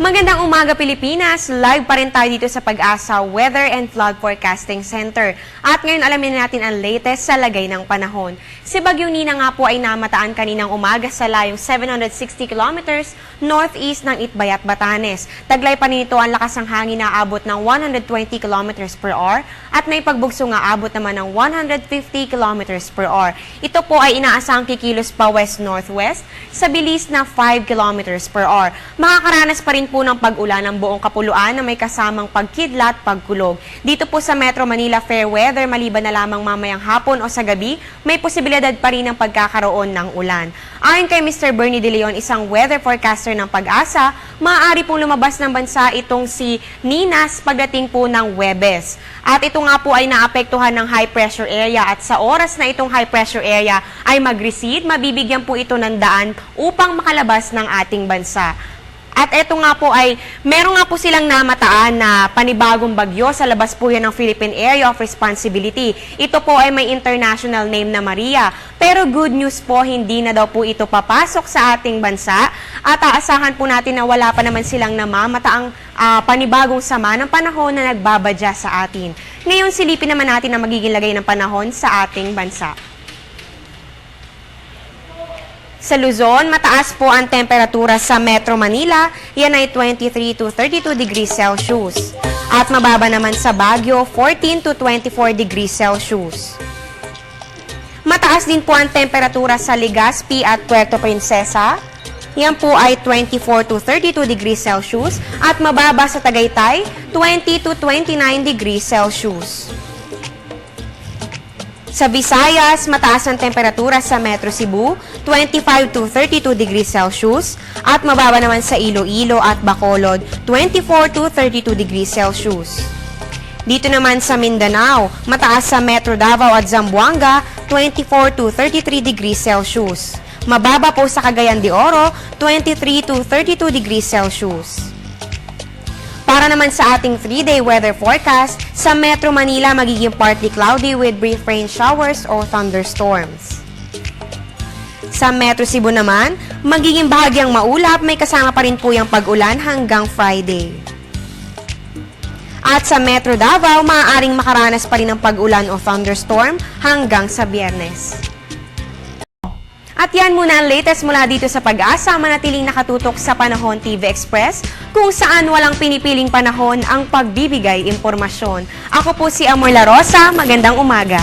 Magandang umaga Pilipinas! Live pa rin tayo dito sa Pag-asa Weather and Flood Forecasting Center. At ngayon alamin natin ang latest sa lagay ng panahon. Si Bagyo Nina nga po ay namataan kaninang umaga sa layong 760 kilometers northeast ng Itbayat, Batanes. Taglay pa nito ang lakas ng hangin na abot ng 120 kilometers per hour at may pagbugso nga abot naman ng 150 kilometers per hour. Ito po ay inaasahang kikilos pa west-northwest sa bilis na 5 kilometers per hour. Makakaranas pa rin po ng pag-ulan ng buong kapuluan na may kasamang pagkidlat, pagkulog. Dito po sa Metro Manila fair weather maliban na lamang mamayang hapon o sa gabi, may posibilidad pa rin ng pagkakaroon ng ulan. Ayon kay Mr. Bernie De Leon, isang weather forecaster ng pag-asa, maaari pong lumabas ng bansa itong si Ninas pagdating po ng Webes. At ito nga po ay naapektuhan ng high pressure area at sa oras na itong high pressure area ay mag-recede, mabibigyan po ito ng daan upang makalabas ng ating bansa. At ito nga po ay, meron nga po silang namataan na panibagong bagyo sa labas po yan ng Philippine Area of Responsibility. Ito po ay may international name na Maria. Pero good news po, hindi na daw po ito papasok sa ating bansa. At aasahan po natin na wala pa naman silang namamataang ah, panibagong sama ng panahon na nagbabadya sa atin. Ngayon, silipin naman natin ang magiging lagay ng panahon sa ating bansa. Sa Luzon, mataas po ang temperatura sa Metro Manila. Yan ay 23 to 32 degrees Celsius. At mababa naman sa Baguio, 14 to 24 degrees Celsius. Mataas din po ang temperatura sa Legazpi at Puerto Princesa. Yan po ay 24 to 32 degrees Celsius. At mababa sa Tagaytay, 20 to 29 degrees Celsius. Sa Visayas, mataas ang temperatura sa Metro Cebu, 25 to 32 degrees Celsius, at mababa naman sa Iloilo at Bacolod, 24 to 32 degrees Celsius. Dito naman sa Mindanao, mataas sa Metro Davao at Zamboanga, 24 to 33 degrees Celsius. Mababa po sa Cagayan de Oro, 23 to 32 degrees Celsius. Para naman sa ating 3-day weather forecast, sa Metro Manila magiging partly cloudy with brief rain showers or thunderstorms. Sa Metro Cebu naman, magiging bahagyang maulap, may kasama pa rin po yung pag-ulan hanggang Friday. At sa Metro Davao, maaaring makaranas pa rin ng pag-ulan o thunderstorm hanggang sa biyernes. At yan muna ang latest mula dito sa pag-asa, manatiling nakatutok sa Panahon TV Express, kung saan walang pinipiling panahon ang pagbibigay impormasyon. Ako po si Amor La Rosa, magandang umaga.